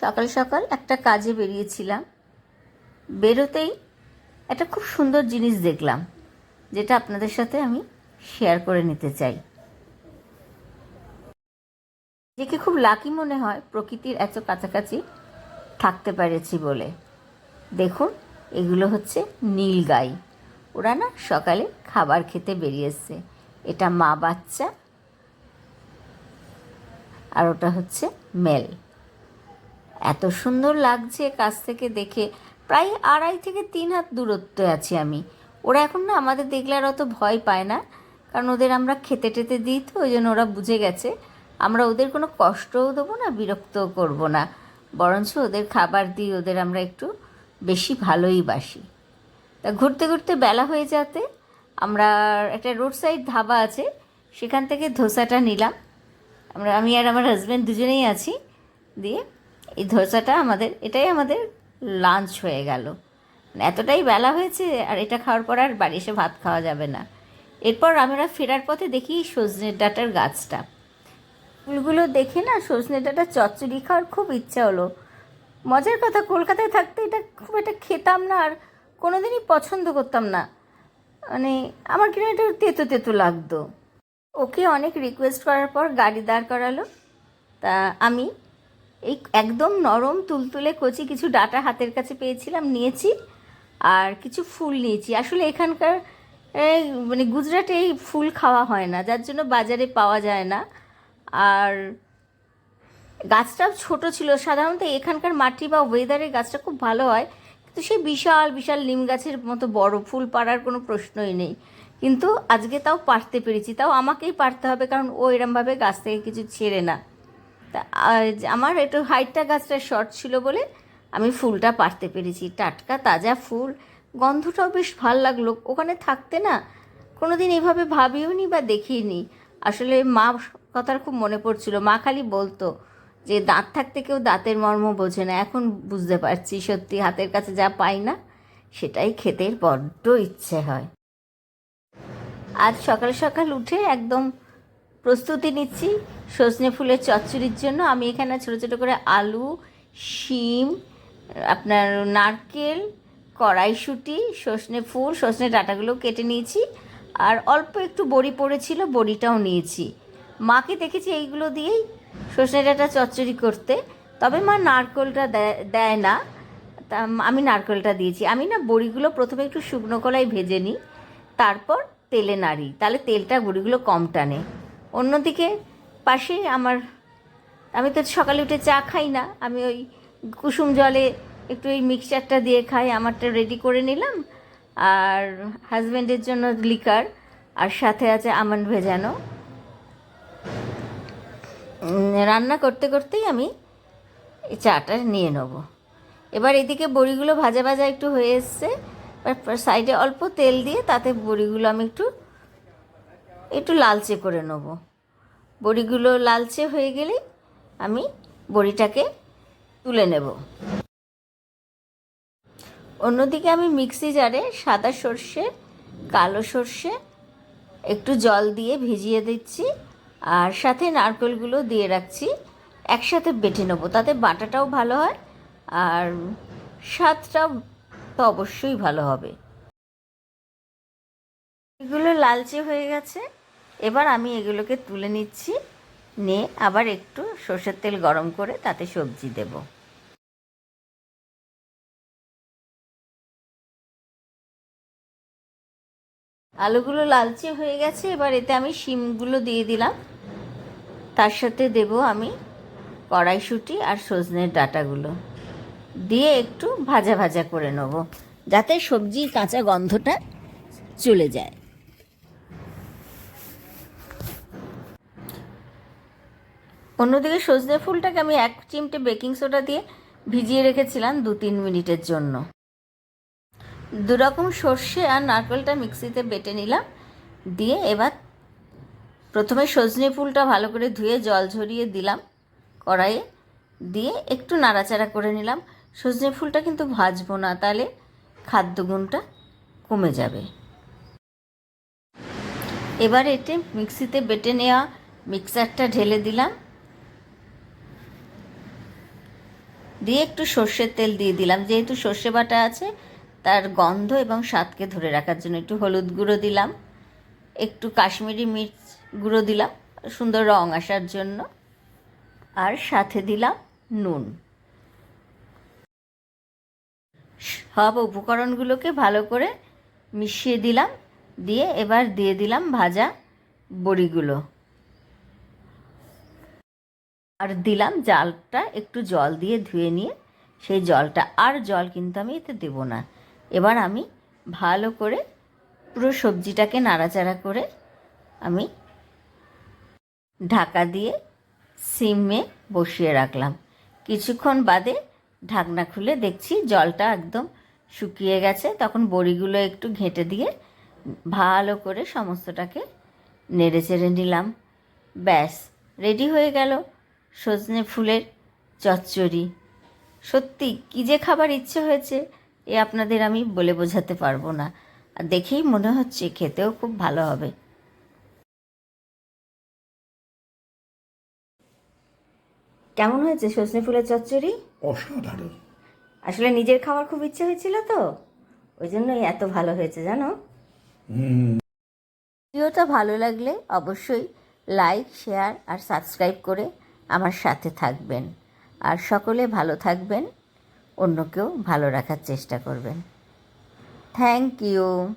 সকাল সকাল একটা কাজে বেরিয়েছিলাম। বেরোতেই একটা খুব সুন্দর জিনিস দেখলাম, যেটা আপনাদের সাথে আমি শেয়ার করে নিতে চাই। যেকে খুব লাকি মনে হয় প্রকৃতির এত কাছাকাছি থাকতে পেরেছি বলে। দেখুন, এগুলো হচ্ছে নীল গাই। ওরা না সকালে খাবার খেতে বেরিয়েছে। এটা মা বাচ্চা আর ওটা হচ্ছে মেল। এত সুন্দর লাগছে কাছ থেকে দেখে। প্রায় আড়াই থেকে তিন হাত দূরত্বে আছি আমি। ওরা এখন না আমাদের দেখলে আর অত ভয় পায় না। কারণ ওদের আমরা খেতে টেতে দিই তো, ওই জন্য ওরা বুঝে গেছে। আমরা ওদের কোনো কষ্টও দেবো না, বিরক্তও করব না। বরঞ্চ ওদের খাবার দিই, ওদের আমরা একটু বেশি ভালোই বাসি। তা ঘুরতে ঘুরতে বেলা হয়ে যাতে আমরা একটা রোড সাইড ধাবা আছে, সেখান থেকে ধোসাটা নিলাম। আমরা, আমি আর আমার হাজব্যান্ড দুজনেই আছি। দিয়ে এই ধোসাটা আমাদের, এটাই আমাদের লাঞ্চ হয়ে গেল। এতটাই বেলা হয়েছে আর এটা খাওয়ার পর আর বাড়ি এসে ভাত খাওয়া যাবে না। এরপর আমরা ফেরার পথে দেখি সজনে ডাঁটার গাছটা। ফুলগুলো দেখে না সজনে ডাঁটা চচ্চড়ি খাওয়ার খুব ইচ্ছা হলো। মজার কথা, কলকাতায় থাকতে এটা খুব একটা খেতাম না আর কোনোদিনই পছন্দ করতাম না। মানে আমার কিনা এটা তেতো তেতো লাগতো। ওকে অনেক রিকোয়েস্ট করার পর গাড়ি দাঁড় করালো। তা আমি এই একদম নরম তুলতুলে কচি কিছু ডাটা হাতের কাছে পেয়েছিলাম, নিয়েছি আর কিছু ফুল নিয়েছি। আসলে এখানকার মানে গুজরাটে এই ফুল খাওয়া হয় না, যার জন্য বাজারে পাওয়া যায় না। আর গাছটাও ছোট ছিল, সাধারণত এখানকার মাটি বা ওয়েদারে গাছটা খুব ভালো হয়, কিন্তু সেই বিশাল বিশাল নিম গাছের মতো বড় ফুল পাড়ার কোনো প্রশ্নই নেই। কিন্তু আজকে তাও পারতে পেরেছি, তাও আমাকেই পারতে হবে, কারণ ও এরমভাবে গাছ থেকে কিছু ছেড়ে না। তা আমার একটু হাইটটা গাছটা শর্ট ছিল বলে আমি ফুলটা পারতে পেরেছি। টাটকা, তাজা ফুল, গন্ধটাও বেশ ভালো লাগল। ওখানে থাকতে না কোনো দিন এভাবে ভাবিও নি বা দেখিনি আসলে মা কথার খুব মনে পড়ছিল। মা খালি বলতো যে দাঁত থাকতে কেউ দাঁতের মর্ম বোঝে না। এখন বুঝতে পারছি সত্যি হাতের কাছে যা পাই না, সেটাই খেতে বড্ড ইচ্ছে হয়। আজ সকাল সকাল উঠে একদম প্রস্তুতি নিচ্ছি। সজনে ফুলের চচ্চড়ির জন্য। আমি এখানে ছোটো ছোটো করে আলু, শিম, আপনার নারকেল, কড়াইশুঁটি, সজনে ফুল, সজনে ডাঁটাগুলো কেটে নিয়েছি। আর অল্প একটু বড়ি পড়েছিল, বড়িটাও নিয়েছি। মাকে দেখেছি এইগুলো দিয়েই সজনে ডাটা চচ্চড়ি করতে। তবে মা নারকেলটা দেয় না। তা আমি নারকেলটা দিয়েছি। আমি না বড়িগুলো প্রথমে একটু শুকনো কলাই ভেজে নিই, তারপর তেলে নাড়ি। তাহলে তেলটা বড়িগুলো কম টানে। অন্যদিকে পাশেই আমার, আমি তো সকালে উঠে চা খাই না, আমি ওই কুসুম জলে একটু ওই মিক্সচারটা দিয়ে খাই, আমারটা রেডি করে নিলাম। আর হাজব্যান্ডের জন্য লিকার আর সাথে আছে আমন্ড ভেজানো। রান্না করতে করতেই আমি এই চাটা নিয়ে নেব। এবার এদিকে বড়িগুলো ভাজা ভাজা একটু হয়ে এসছে, এবার সাইডে অল্প তেল দিয়ে তাতে বড়িগুলো আমি একটু একটু লালচে করে নেব। বড়িগুলো লালচে হয়ে গেলেই আমি বড়িটাকে তুলে নেব। অন্যদিকে আমি মিক্সি জারে সাদা সর্ষে, কালো সর্ষে একটু জল দিয়ে ভিজিয়ে দিচ্ছি আর সাথে নারকেলগুলো দিয়ে রাখছি, একসাথে বেটে নেব। তাতে বাটাটাও ভালো হয় আর স্বাদটাও তো অবশ্যই ভালো হবে। এগুলো লালচে হয়ে গেছে। এবার আমি এগুলোকে তুলে নিচ্ছি। নিয়ে আবার একটু সর্ষের তেল গরম করে তাতে সবজি দেব। আলুগুলো লালচে হয়ে গেছে। এবার এতে আমি শিমগুলো দিয়ে দিলাম। তার সাথে দেব আমি কড়াইশুঁটি আর সজনের ডাটাগুলো। দিয়ে একটু ভাজা ভাজা করে নেব, যাতে সবজির কাঁচা গন্ধটা চলে যায়। অন্যদিকে সজনে ফুলটাকে আমি এক চিমটে বেকিং সোডা দিয়ে ভিজিয়ে রেখেছিলাম দু তিন মিনিটের জন্য। দুরকম সর্ষে আর নারকেলটা মিক্সিতে বেটে নিলাম। দিয়ে এবার প্রথমে সজনে ফুলটা ভালো করে ধুয়ে জল ঝরিয়ে দিলাম কড়াইয়ে। দিয়ে একটু নাড়াচাড়া করে নিলাম। সজনে ফুলটা কিন্তু ভাজবো না, তাহলে খাদ্যগুণটা কমে যাবে। এবার এতে মিক্সিতে বেটে নেওয়া মিক্সারটা ঢেলে দিলাম। দিয়ে একটু সর্ষের তেল দিয়ে দিলাম। যেহেতু সর্ষে বাটা আছে, তার গন্ধ এবং স্বাদকে ধরে রাখার জন্য একটু হলুদ গুঁড়ো দিলাম। একটু কাশ্মীরি মির্চ গুঁড়ো দিলাম, সুন্দর রং আসার জন্য। আর সাথে দিলাম নুন। সব উপকরণগুলোকে ভালো করে মিশিয়ে দিলাম, দিয়ে এবার দিয়ে দিলাম ভাজা বড়িগুলো। আর দিলাম জালটা একটু জল দিয়ে ধুয়ে নিয়ে, সেই জলটা, আর জল কিন্তু আমি এতে দেবো না। এবার আমি ভালো করে পুরো সবজিটাকে নাড়াচাড়া করে আমি ঢাকা দিয়ে সিমে বসিয়ে রাখলাম। কিছুক্ষণ বাদে ঢাকনা খুলে দেখছি জলটা একদম শুকিয়ে গেছে, তখন বড়িগুলো একটু ঘেঁটে দিয়ে ভালো করে সমস্তটাকে নেড়ে চেড়ে নিলাম। ব্যাস, রেডি হয়ে গেল। সজনে ফুলের চচ্চড়ি। সত্যি কী যে খাবার ইচ্ছে হয়েছে এ আপনাদের আমি বলে বোঝাতে পারব না। আর দেখেই মনে হচ্ছে খেতেও খুব ভালো হবে। কেমন হয়েছে সজনে ফুলের চচ্চড়ি? অসাধারণ। আসলে নিজের খাওয়ার খুব ইচ্ছে হয়েছিল তো। ওই জন্যই এত ভালো হয়েছে জানো? ভিডিওটা ভালো লাগলে অবশ্যই লাইক শেয়ার আর সাবস্ক্রাইব করে আমার সাথে থাকবেন। আর সকলে ভালো থাকবেন অন্যকেও ভালো রাখার চেষ্টা করবেন। Thank you